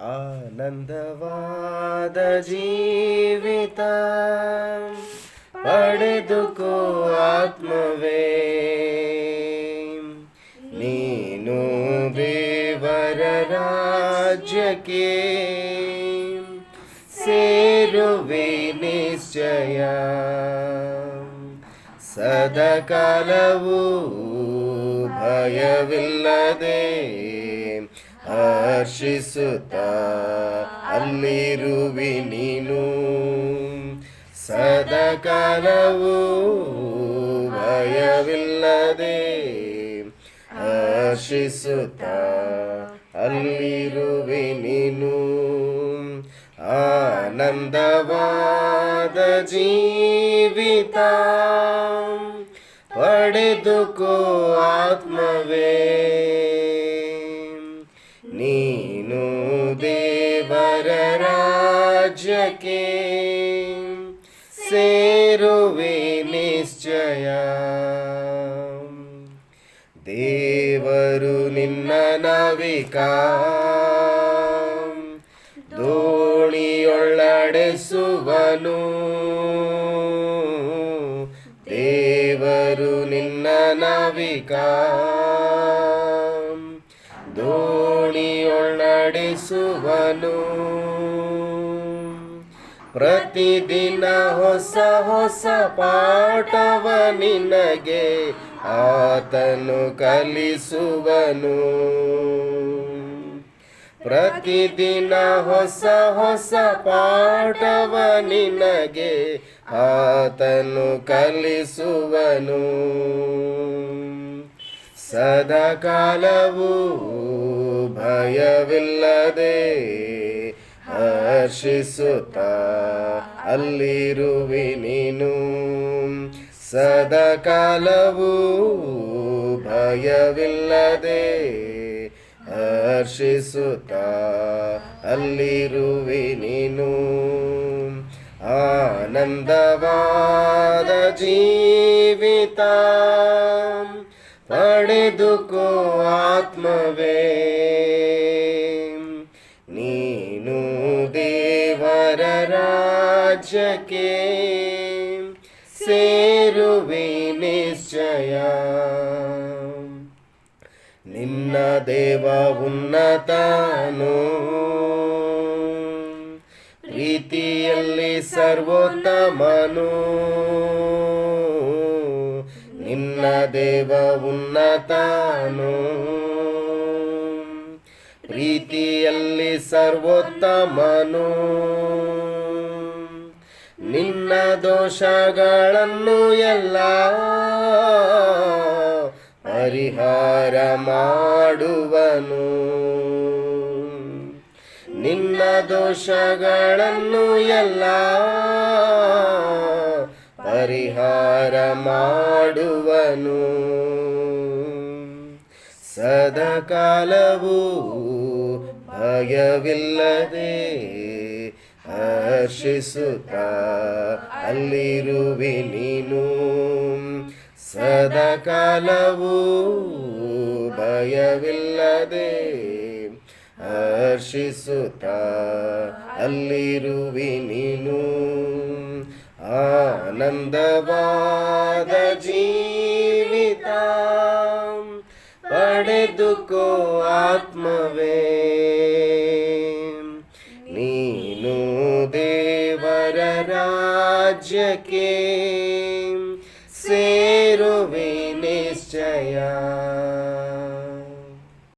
ಆನಂದವಾದ ಜೀವಿತ ಪಡೆದುಕೋ ಆತ್ಮವೇ. ನೀನು ದೇವರ ರಾಜ್ಯಕ್ಕೆ ಸೇರುವೆ ನಿಶ್ಚಯ. ಸದಕಾಲವೂ ಭಯವಿಲ್ಲದೆ ಹರ್ಷಿಸುತ್ತ ಅಲ್ಲಿರುವಿ ನೀನು. ಸದಕಾಲವು ಭಯವಿಲ್ಲದೆ ಹರ್ಷಿಸುತ್ತ ಅಲ್ಲಿರುವಿ ನೀನು. ಆನಂದವಾದ ಜೀವಿತ ಪಡೆದುಕೋ ಆತ್ಮವೇ. ರಾಜ್ಯಕ್ಕೆ ಸೇರುವೆ ನಿಶ್ಚಯ. ದೇವರು ನಿನ್ನ ನವಿಕ. ದೋಣಿಯೊಳ್ಳಡೆಸುವನು ದೇವರು ನಿನ್ನ ನವಿಕ. ದೋಣಿಯೊಳ್ಳಡೆಸುವನು ಪ್ರತಿದಿನ ಹೊಸ ಹೊಸ ಪಾಠವ ನಿನಗೆ ಆತನು ಕಲಿಸುವನು. ಪ್ರತಿದಿನ ಹೊಸ ಹೊಸ ಪಾಠವ ನಿನಗೆ ಆತನು ಕಲಿಸುವನು. ಸದಾಕಾಲವೂ ಭಯವಿಲ್ಲದೆ ಹರ್ಷಿಸುತ್ತ ಅಲ್ಲಿರುವೆ ನೀನು. ಸದಾಕಾಲವೂ ಭಯವಿಲ್ಲದೆ ಹರ್ಷಿಸುತ್ತ ಅಲ್ಲಿರುವೆ ನೀನು. ಆನಂದವಾದ ಜೀವಿತ ಪಡೆದುಕೋ ಆತ್ಮವೇ. ನೀನು ದೇವರ ರಾಜ್ಯಕ್ಕೆ ಸೇರುವೆ ನಿಶ್ಚಯ. ನಿನ್ನ ದೇವ ಉನ್ನತನು. ಪ್ರೀತಿಯಲ್ಲಿ ಸರ್ವೋತ್ತಮನು. ನಿನ್ನ ದೇವ ಉನ್ನತನು. ಪ್ರೀತಿಯಲ್ಲಿ ಸರ್ವೋತ್ತಮನು. ನಿನ್ನ ದೋಷಗಳನ್ನು ಎಲ್ಲ ಪರಿಹಾರ ಮಾಡುವನು. ನಿನ್ನ ದೋಷಗಳನ್ನು ಎಲ್ಲ ಪರಿಹಾರ ಮಾಡುವನು. ಸದಾಕಾಲವೂ ಭಯವಿಲ್ಲದೆ ಹರ್ಷಿಸುತ್ತ ಅಲ್ಲಿರುವೆ ನೀನು. ಸದಕಾಲವು ಭಯವಿಲ್ಲದೆ ಹರ್ಷಿಸುತ್ತ ಅಲ್ಲಿರುವೆ ನೀನು. ಆನಂದವಾದ ಜೀವಿತ ಪಡೆದುಕೋ ಆತ್ಮವೇ ನೀನು ದೇವರ ರಾಜ್ಯಕ್ಕೆ ಸೇರುವೆ ನಿಶ್ಚಯ